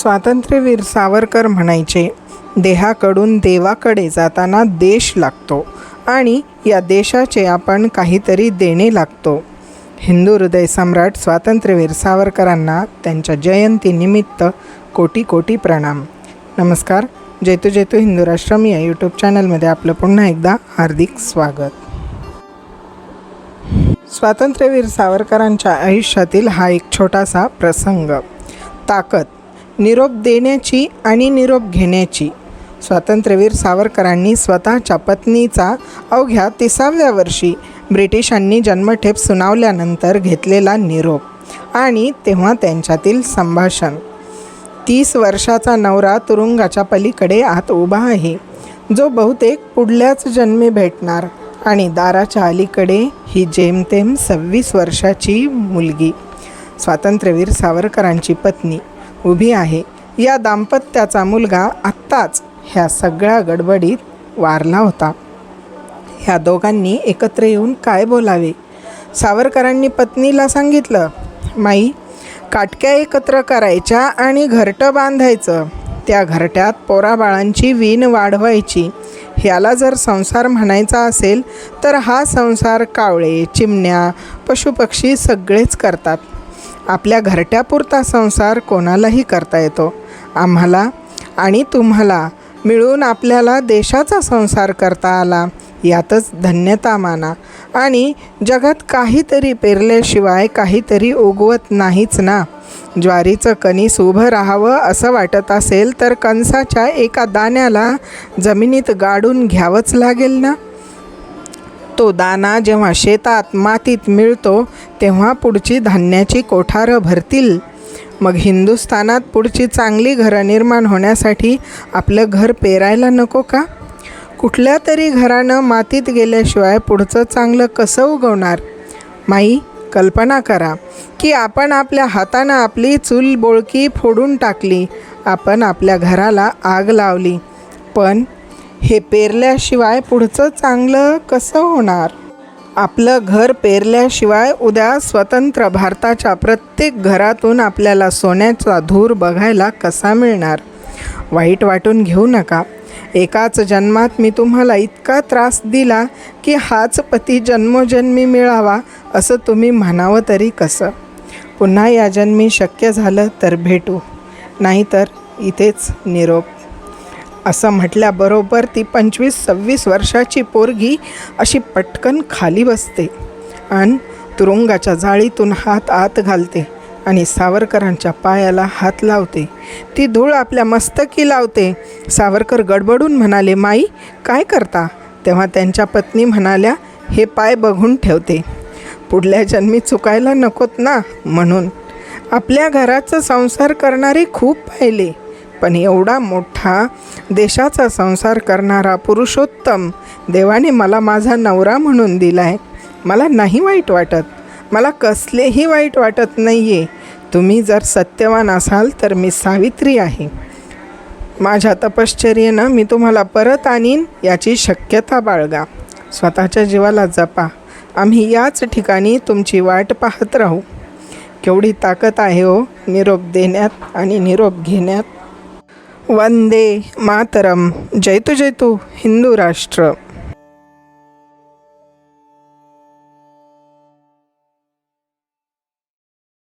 स्वातंत्र्यवीर सावरकर म्हणायचे देहाकडून देवाकडे जाताना देश लागतो आणि या देशाचे आपण काहीतरी देणे लागतो. हिंदू हृदय सम्राट स्वातंत्र्यवीर सावरकरांना त्यांच्या जयंतीनिमित्त कोटी कोटी प्रणाम. नमस्कार जैतू जैतू हिंदू राष्ट्रम या यूट्यूब चॅनलमध्ये आपलं पुन्हा एकदा हार्दिक स्वागत. स्वातंत्र्यवीर सावरकरांच्या आयुष्यातील हा एक छोटासा प्रसंग. ताकद. निरोप देण्याची आणि निरोप घेण्याची. स्वातंत्र्यवीर सावरकरांनी स्वतःच्या पत्नीचा अवघ्या तिसाव्या वर्षी ब्रिटिशांनी जन्मठेप सुनावल्यानंतर घेतलेला निरोप आणि तेव्हा त्यांच्यातील संभाषण. तीस वर्षाचा नवरा तुरुंगाच्या पलीकडे आत उभा आहे. जो बहुतेक पुढल्याच जन्मी भेटणार आणि दाराच्या अलीकडे ही जेमतेम सव्वीस वर्षाची मुलगी. स्वातंत्र्यवीर सावरकरांची पत्नी. उभी आहे. या दाम्पत्याचा मुलगा आत्ताच ह्या सगळ्या गडबडीत वारला होता. ह्या दोघांनी एकत्र येऊन काय बोलावे? सावरकरांनी पत्नीला सांगितलं माई काटक्या एकत्र करायच्या आणि घरटं बांधायचं. त्या घरट्यात पोराबाळांची वीण वाढवायची. ह्याला जर संसार म्हणायचा असेल तर हा संसार कावळे चिमण्या पशुपक्षी सगळेच करतात. आपल्या घरट्यापुरता संसार कोणालाही करता येतो? आम्हाला आणि तुम्हाला मिळून आपल्याला देशाचा संसार करता आला यातच धन्यता माना. आणि जगात काहीतरी पेरल्याशिवाय काहीतरी उगवत नाहीच ना. ज्वारीचं कणीस उभं राहावं असं वाटत असेल तर कणसाच्या एका दाण्याला जमिनीत गाडून घ्यावंच लागेल ना? तो दाना जेव्हा शेतात मातीत मिळतो तेव्हा पुढची धान्याची कोठारं भरतील. मग हिंदुस्थानात पुढची चांगली घरं निर्माण होण्यासाठी आपलं घर पेरायला नको का? कुठल्या तरी घरानं मातीत गेल्याशिवाय पुढचं चांगलं कसं उगवणार? माई कल्पना करा की आपण आपल्या हातानं आपली चूल बोळकी फोडून टाकली. आपण आपल्या घराला आग लावली. पण हे पेरल्याशिवाय पुढचं चांगलं कसं होणार? आपलं घर पेरल्याशिवाय उद्या स्वतंत्र भारताच्या प्रत्येक घरातून आपल्याला सोन्याचा धूर बघायला कसा मिळणार? वाईट वाटून घेऊ नका. एकाच जन्मात मी तुम्हाला इतका त्रास दिला की हाच पती जन्मोजन्मी मिळावा असं तुम्ही म्हणावं तरी कसं? पुन्हा या जन्मी शक्य झालं तर भेटू. नाहीतर इथेच निरोप. असं म्हटल्याबरोबर ती पंचवीस सव्वीस वर्षाची पोरगी अशी पटकन खाली बसते आणि तुरुंगाच्या जाळीतून हात आत घालते आणि सावरकरांच्या पायाला हात लावते. ती धूळ आपल्या मस्तकी लावते. सावरकर गडबडून म्हणाले माई काय करता? तेव्हा त्यांच्या पत्नी म्हणाल्या हे पाय बघून ठेवते. पुढल्या जन्मी चुकायला नकोत ना म्हणून. आपल्या घराचा संसार करणारे खूप पाहिले. पण एवढा मोठा देशाचा संसार करणारा पुरुषोत्तम देवाने मला माझा नवरा म्हणून दिला आहे मला नाही वाईट वाटत. मला कसलेही वाईट वाटत नाही आहे तुम्ही जर सत्यवान असाल तर मी सावित्री आहे. माझ्या तपश्चर्येनं मी तुम्हाला परत आणीन याची शक्यता बाळगा. स्वतःच्या जीवाला जपा. आम्ही याच ठिकाणी तुमची वाट पाहत राहू. केवढी ताकद आहे हो निरोप देण्यात आणि निरोप घेण्यात. वंदे मातरम। जयतु जयतु हिंदू राष्ट्र।